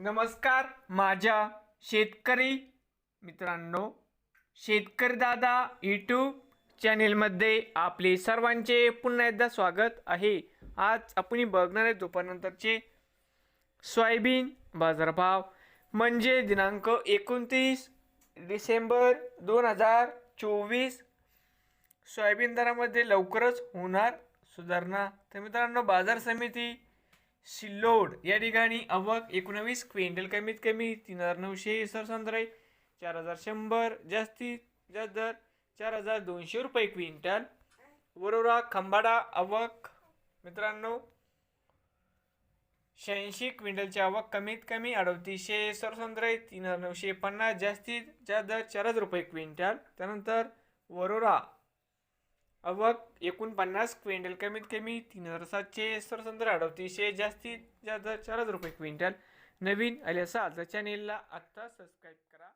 नमस्कार माझ्या शेतकरी मित्रांनो शेतकरी दादा यूट्यूब चॅनेलमध्ये आपले सर्वांचे पुन्हा एकदा स्वागत आहे. आज आपण बघणार आहे दुपारनंतरचे सोयाबीन बाजारभाव. म्हणजे दिनांक एकोणतीस डिसेंबर दोन हजार चोवीस. सोयाबीन दरामध्ये लवकरच होणार सुधारणा. तर मित्रांनो बाजार समिती सिल्लोड या ठिकाणी आवक एकोणावीस क्विंटल कमीत कमी तीन हजार नऊशे सरसंद्राई चार हजार शंभर जास्तीत जास्त दर चार हजार दोनशे रुपये क्विंटल. वरोरा खंबाडा अवक मित्रांनो शहाऐंशी क्विंटलची आवक कमीत कमी अडतीसशे सरसंद्राई तीन हजार नऊशे पन्नास जास्तीत जास्त दर चार हजार रुपये क्विंटल. त्यानंतर वरोरा अवक एकोणपन्नास क्विंटल कमीत कमी तीन हजार सातशे सरसंद्र अडतीसशे जास्तीत जास्त चार हजार रुपये क्विंटल. नवीन आले असाल तर चॅनेलला आत्ता सबस्क्राईब करा.